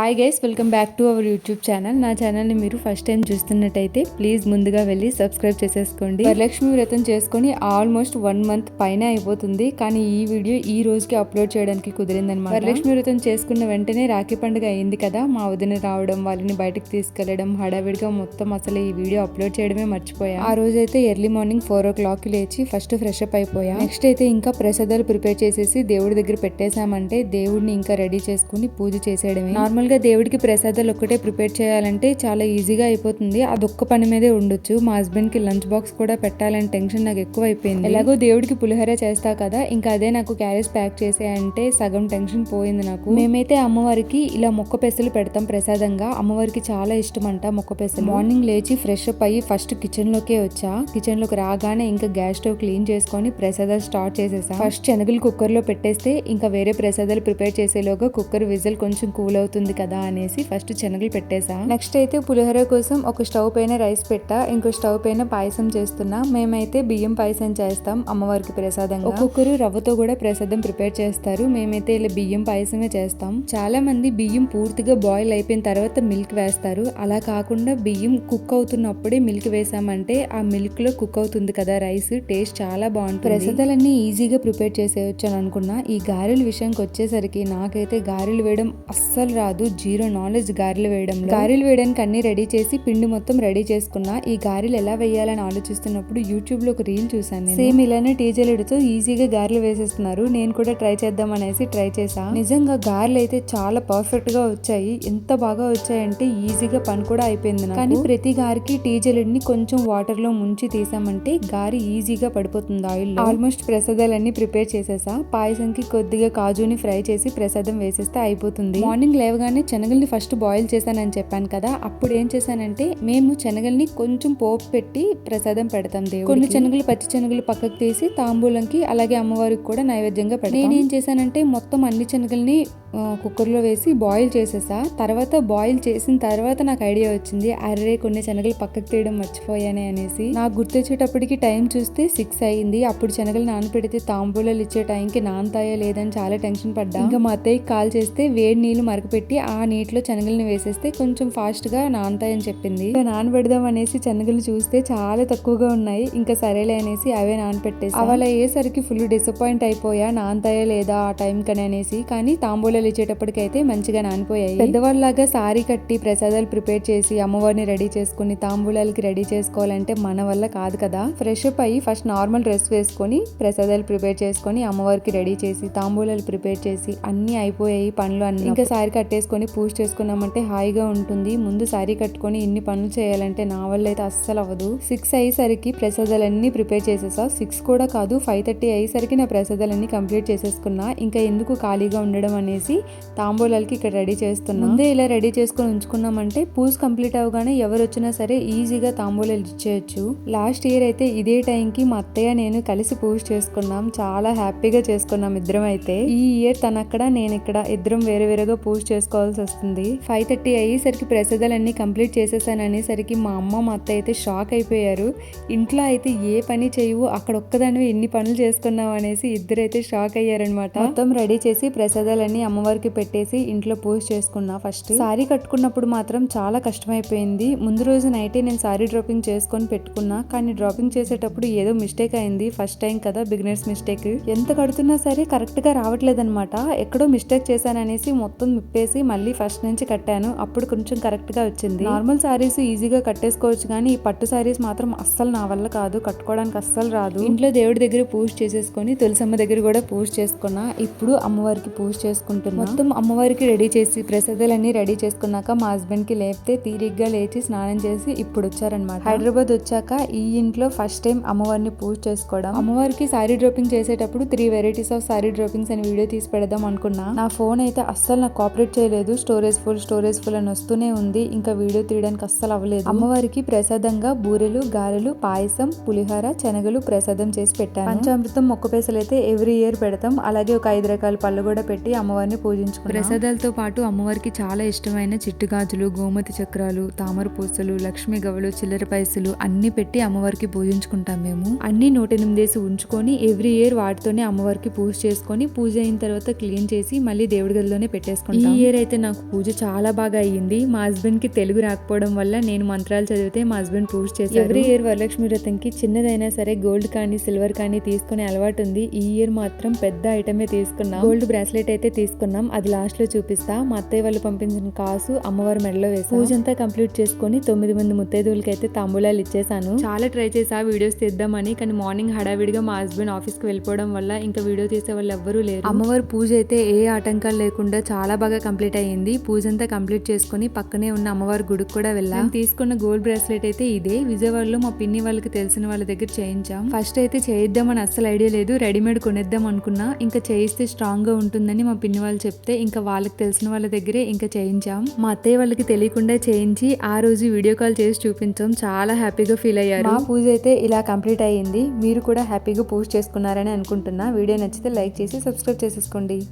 Hi guys welcome back to our YouTube channel నా ఛానల్ని మీరు ఫస్ట్ టైం చూస్తున్నట్టయితే ప్లీజ్ ముందుగా వెళ్ళి సబ్స్క్రైబ్ చేసేసుకోండి. వరలక్ష్మి వ్రతం చేసుకొని ఆల్మోస్ట్ వన్ మంత్ పైన అయిపోతుంది. కానీ ఈ వీడియో ఈ రోజుకి అప్లోడ్ చేయడానికి కుదిరిందనమాట వరలక్ష్మి వ్రతం చేసుకున్న వెంటనే రాఖీ పండుగ అయింది కదా మా వదిన రావడం వాళ్ళని బయటకు తీసుకెళ్ళడం హడావిడిగా మొత్తం అసలు ఈ వీడియో అప్లోడ్ చేయడమే మర్చిపోయా. ఆ రోజైతే early morning four o'clock లేచి ఫస్ట్ ఫ్రెష్ అప్ అయిపోయా. నెక్స్ట్ అయితే ఇంకా ప్రసాదాలు ప్రిపేర్ చేసేసి దేవుడి దగ్గర పెట్టేశామంటే దేవుడిని ఇంకా రెడీ చేసుకుని పూజ చేసేయడమే. నార్మల్ గా దేవుడికి ప్రసాదాలు ఒక్కటే ప్రిపేర్ చేయాలంటే చాలా ఈజీగా అయిపోతుంది. అదొక్క పని మీదే ఉండొచ్చు. మా హస్బెండ్కి లంచ్ బాక్స్ కూడా పెట్టాలని టెన్షన్ నాకు ఎక్కువ అయిపోయింది ఎలాగో దేవుడికి పులిహోర చేస్తా కదా ఇంకా అదే నాకు క్యారేజ్ ప్యాక్ చేసే అంటే సగం టెన్షన్ పోయింది నాకు. మేమైతే అమ్మవారికి ఇలా మొక్క పెసలు పెడతాం ప్రసాదంగా. అమ్మవారికి చాలా ఇష్టం అంట మొక్క పెసలు. మార్నింగ్ లేచి ఫ్రెష్ అప్ అయ్యి ఫస్ట్ కిచెన్ లోకే వచ్చా. కిచెన్లోకి రాగానే ఇంకా గ్యాస్ స్టవ్ క్లీన్ చేసుకొని ప్రసాదాలు స్టార్ట్ చేసేసా. ఫస్ట్ శనగలు కుక్కర్లో పెట్టేస్తే ఇంకా వేరే ప్రసాదాలు ప్రిపేర్ చేసేలోగా కుక్కర్ విజిల్ కొంచెం కూల్ అవుతుంది కదా అనేసి ఫస్ట్ శనగలు పెట్టేసా. నెక్స్ట్ అయితే పులిహోర కోసం ఒక స్టవ్ పైన రైస్ పెట్టా. ఇంకో స్టవ్ పైన పాయసం చేస్తున్నా. మేమైతే బియ్యం పాయసం చేస్తాం అమ్మవారికి ప్రసాదంగా. ఒక్కొక్కరు రవ్వతో కూడా ప్రసాదం ప్రిపేర్ చేస్తారు. మేమైతే ఇలా బియ్యం పాయసమే చేస్తాం. చాలా మంది బియ్యం పూర్తిగా బాయిల్ అయిపోయిన తర్వాత మిల్క్ వేస్తారు. అలా కాకుండా బియ్యం కుక్ అవుతున్నప్పుడే మిల్క్ వేసామంటే ఆ మిల్క్లో కుక్ అవుతుంది కదా రైస్. టేస్ట్ చాలా బాగుంటుంది. ప్రసాదాలన్నీ ఈజీగా ప్రిపేర్ చేసేయచ్చు అని అనుకున్నా. ఈ గారెల విషయానికి వచ్చేసరికి నాకైతే గారెలు వేయడం అస్సలు రాదు. జీరో నాలెడ్జ్ గారెలు వేయడం గారెలు వేయడానికి అన్ని రెడీ చేసి పిండి మొత్తం రెడీ చేసుకున్నా ఈ గారెలు ఎలా వేయాలని ఆలోచిస్తున్నప్పుడు యూట్యూబ్లో ఒక రీల్ చూసాను సేమ్ ఇలానే టీజర్లతో ఈజీగా గారెలు వేసేస్తున్నారు. నేను కూడా ట్రై చేద్దాం అనేసి ట్రై చేసా నిజంగా గారెలు అయితే చాలా పర్ఫెక్ట్గా వచ్చాయి. ఎంత బాగా వచ్చాయంటే ఈజీగా పని కూడా అయిపోయింది. కానీ ప్రతి గారికి టీజర్ని కొంచెం వాటర్లో ముంచి తీసామంటే గారి ఈజీగా పడిపోతుంది ఆయిల్ ఆల్మోస్ట్ ప్రసాదాలన్నీ ప్రిపేర్ చేసేసా. పాయసంకి కొద్దిగా కాజుని ఫ్రై చేసి ప్రసాదం వేసేస్తే అయిపోతుంది. మార్నింగ్ లేవగానే శనగల్ని ఫస్ట్ బాయిల్ చేశానని చెప్పాను కదా అప్పుడు ఏం చేశానంటే మేము శనగల్ని కొంచెం పోపు పెట్టి ప్రసాదం పెడతాం దేవుడు కొన్ని శనగలు పచ్చి శనగలు పక్కకు తీసి తాంబూలంకి అలాగే అమ్మవారికి కూడా నైవేద్యంగా పెడతాం. నేనేం చేశానంటే మొత్తం అన్ని శనగల్ని కుక్కర్లో వేసి బాయిల్ చేసేసా. తర్వాత బాయిల్ చేసిన తర్వాత నాకు ఐడియా వచ్చింది అర్రే కొన్ని శనగలు పక్కకు తీయడం మర్చిపోయానే అనేసి. నాకు గుర్తొచ్చేటప్పటికి టైం చూస్తే సిక్స్ అయింది అప్పుడు శనగలు నానపెడితే తాంబూలాలు ఇచ్చే టైంకి నానతాయో లేదని చాలా టెన్షన్ పడ్డా. ఇంకా మా అత్తయ్యకి కాల్ చేస్తే వేడి నీళ్ళు మరకపెట్టి ఆ నీటిలో శనగలను వేసేస్తే కొంచెం ఫాస్ట్గా నానతాయని చెప్పింది. ఇంకా నానబెడదాం అనేసి శనగలు చూస్తే చాలా తక్కువగా ఉన్నాయి. ఇంకా సరేలే అనేసి అవే నానపెట్టేసి. అవాళ అయ్యేసరికి ఫుల్ డిసప్పాయింట్ అయిపోయా. నానతాయా లేదా ఆ టైం కని అనేసి. కానీ తాంబూలాలు ఇచ్చేటప్పటికైతే మంచిగా నానిపోయాయి. పెద్దవాళ్ళలాగా సారీ కట్టి ప్రసాదాలు ప్రిపేర్ చేసి అమ్మవారిని రెడీ చేసుకుని తాంబూలాలకి రెడీ చేసుకోవాలంటే మన వల్ల కాదు కదా. ఫ్రెష్ అప్ అయ్యి ఫస్ట్ నార్మల్ డ్రెస్ వేసుకొని ప్రసాదాలు ప్రిపేర్ చేసుకొని అమ్మవారికి రెడీ చేసి తాంబూలాలు ప్రిపేర్ చేసి అన్ని అయిపోయాయి పనులు అన్ని. ఇంకా సారీ చేసుకొని పూజ చేసుకున్నామంటే హాయిగా ఉంటుంది. ముందు శారీ కట్టుకొని ఇన్ని పనులు చేయాలంటే నా వల్ల అయితే అస్సలు అవ్వదు. సిక్స్ అయ్యేసరికి ప్రసాదాలన్నీ ప్రిపేర్ చేసేసా. సిక్స్ కూడా కాదు ఫైవ్ థర్టీ అయ్యేసరికి నా ప్రసాదాలన్నీ కంప్లీట్ చేసేసుకున్నా. ఇంకా ఎందుకు ఖాళీగా ఉండడం అనేసి తాంబూలాలకి ఇక్కడ రెడీ చేస్తున్నా. ముందే ఇలా రెడీ చేసుకొని ఉంచుకున్నామంటే పూజ కంప్లీట్ అవగానే ఎవరు వచ్చినా సరే ఈజీగా తాంబూలాలు ఇచ్చేయచ్చు. లాస్ట్ ఇయర్ అయితే ఇదే టైంకి మా అత్తయ్య నేను కలిసి పూజ చేసుకున్నాం. చాలా హ్యాపీగా చేసుకున్నాం ఇద్దరం అయితే. ఈ ఇయర్ తనక్కడ నేను ఇక్కడ ఇద్దరం వేరే వేరేగా పూజ చేసుకో చేసుకోవాల్సి వస్తుంది. ఫైవ్ థర్టీ అయ్యేసరికి ప్రసాదాలన్నీ కంప్లీట్ చేసేసాను అనేసరికి మా అమ్మ మా అత్త అయితే షాక్ అయిపోయారు. ఇంట్లో అయితే ఏ పని చేయవు అక్కడ ఒక్కదానివి ఎన్ని పనులు చేసుకున్నావు అనేసి ఇద్దరైతే షాక్ అయ్యారనమాట మొత్తం రెడీ చేసి ప్రసాదాలన్నీ అమ్మవారికి పెట్టేసి ఇంట్లో పూజ చేసుకున్నా ఫస్ట్. సారీ కట్టుకున్నప్పుడు మాత్రం చాలా కష్టమైపోయింది. ముందు రోజు నైటే నేను సారీ డ్రాపింగ్ చేసుకొని పెట్టుకున్నా కానీ డ్రాపింగ్ చేసేటప్పుడు ఏదో మిస్టేక్ అయింది. ఫస్ట్ టైం కదా బిగినర్స్ మిస్టేక్. ఎంత కడుతున్నా సరే కరెక్ట్గా ఎక్కడో మిస్టేక్ చేశాననేసి మొత్తం మిప్పేసి మళ్ళీ ఫస్ట్ నుంచి కట్టాను. అప్పుడు కొంచెం కరెక్ట్గా వచ్చింది. నార్మల్ శారీస్ ఈజీగా కట్టేసుకోవచ్చు కానీ ఈ పట్టు సారీస్ మాత్రం అస్సలు నా వల్ల కాదు. కట్టుకోవడానికి అస్సలు రాదు. ఇంట్లో దేవుడి దగ్గర పూజ చేసేసుకొని తులసమ్మ దగ్గర కూడా పూజ చేసుకున్నా. ఇప్పుడు అమ్మవారికి పూజ చేసుకుంటున్నా. మొత్తం అమ్మవారికి రెడీ చేసి ప్రసాదాలన్నీ రెడీ చేసుకున్నాక మా హస్బెండ్కి లేపితే తీరిగ్గా లేచి స్నానం చేసి ఇప్పుడు వచ్చారనమాట హైదరాబాద్ వచ్చాక ఈ ఇంట్లో ఫస్ట్ టైం అమ్మవారిని పూజ చేసుకోవడం. అమ్మవారికి సారీ డ్రాపింగ్ చేసేటప్పుడు three varieties of sari drapings అని వీడియో తీసి పెడదాం అనుకున్నా. నా ఫోన్ అయితే అస్సలు నాకు కోఆపరేట్ చేయలేదు. స్టోరేజ్ ఫుల్ స్టోరేజ్ ఫుల్ అని వస్తూనే ఉంది. ఇంకా వీడియో తీయడానికి అస్సలు అవ్వలేదు. అమ్మవారికి ప్రసాదంగా బూరెలు గారెలు పాయసం పులిహోర శనగలు ప్రసాదం చేసి పెట్టాను. పంచామృతం మొక్క పేసలు అయితే ఎవ్రీ ఇయర్ పెడతాం. అలాగే ఒక ఐదు రకాల పళ్ళు కూడా పెట్టి అమ్మవారిని పూజించుకున్నాం ప్రసాదాలతో పాటు అమ్మవారికి చాలా ఇష్టమైన చిట్టు గాజులు గోమతి చక్రాలు తామర పూసలు లక్ష్మీ గవలు చిల్లర పైసలు అన్ని పెట్టి అమ్మవారికి పూజించుకుంటాం మేము. అన్ని నూట ఎనిమిదేసి ఉంచుకొని ఎవ్రీ ఇయర్ వాటితోనే అమ్మవారికి పూజ చేసుకొని పూజ అయిన తర్వాత క్లీన్ చేసి మళ్ళీ దేవుడి గదిలోనే పెట్టేసుకుంటాం. ఈ ఇయర్ అయితే నాకు పూజ చాలా బాగా అయ్యింది. మా హస్బెండ్కి తెలుగు రాకపోవడం వల్ల నేను మంత్రాలు చదివితే మా హస్బెండ్ పూజ చేశారు. ఎవ్రీ ఇయర్ వరలక్ష్మి వ్రతంకి చిన్నదైనా సరే గోల్డ్ కానీ సిల్వర్ కానీ తీసుకునే అలవాటు ఉంది. ఈ ఇయర్ మాత్రం పెద్ద ఐటమే తీసుకున్నాం. గోల్డ్ బ్రాస్లెట్ అయితే తీసుకున్నాం. అది లాస్ట్లో చూపిస్తా. మా అత్తయ్య వాళ్ళు పంపించిన కాసు అమ్మవారి మెడలో వేసాం పూజ అంతా కంప్లీట్ చేసుకొని తొమ్మిది మంది ముత్తైదువులకి అయితే తాంబూలాలు ఇచ్చేసాను చాలా ట్రై చేసా వీడియోస్ తీద్దామని కానీ మార్నింగ్ హడావిడిగా మా హస్బెండ్ ఆఫీస్కి వెళ్ళిపోవడం వల్ల ఇంకా వీడియో తీసే వాళ్ళు ఎవ్వరూ లేరు. అమ్మవారి పూజ అయితే ఏ ఆటంకాలు లేకుండా చాలా బాగా కంప్లీట్ అయ్యింది. పూజ అంతా కంప్లీట్ చేసుకొని పక్కనే ఉన్న అమ్మవారి గుడికి కూడా వెళ్ళాం. తీసుకున్న గోల్డ్ బ్రాస్లెట్ అయితే ఇదే. విజయవాడలో మా పిన్ని వాళ్ళకి తెలిసిన వాళ్ళ దగ్గర చేయించాం. ఫస్ట్ అయితే చేయిద్దామని అస్సలు ఐడియా లేదు. రెడీమేడ్ కొనేద్దాం అనుకున్నా. ఇంకా చేయిస్తే స్ట్రాంగ్గా ఉంటుందని మా పిన్ని వాళ్ళు చెప్తే ఇంకా వాళ్ళకి తెలిసిన వాళ్ళ దగ్గరే ఇంకా చేయించాం. మా అత్తయ్య వాళ్ళకి తెలియకుండా చేయించి ఆ రోజు వీడియో కాల్ చేసి చూపించాం. చాలా హ్యాపీగా ఫీల్ అయ్యారు. మా పూజ అయితే ఇలా కంప్లీట్ అయ్యింది. మీరు కూడా హ్యాపీగా పూజ చేసుకున్నారని అనుకుంటున్నా. వీడియో నచ్చితే లైక్ చేసి సబ్స్క్రైబ్ చేసేసుకోండి.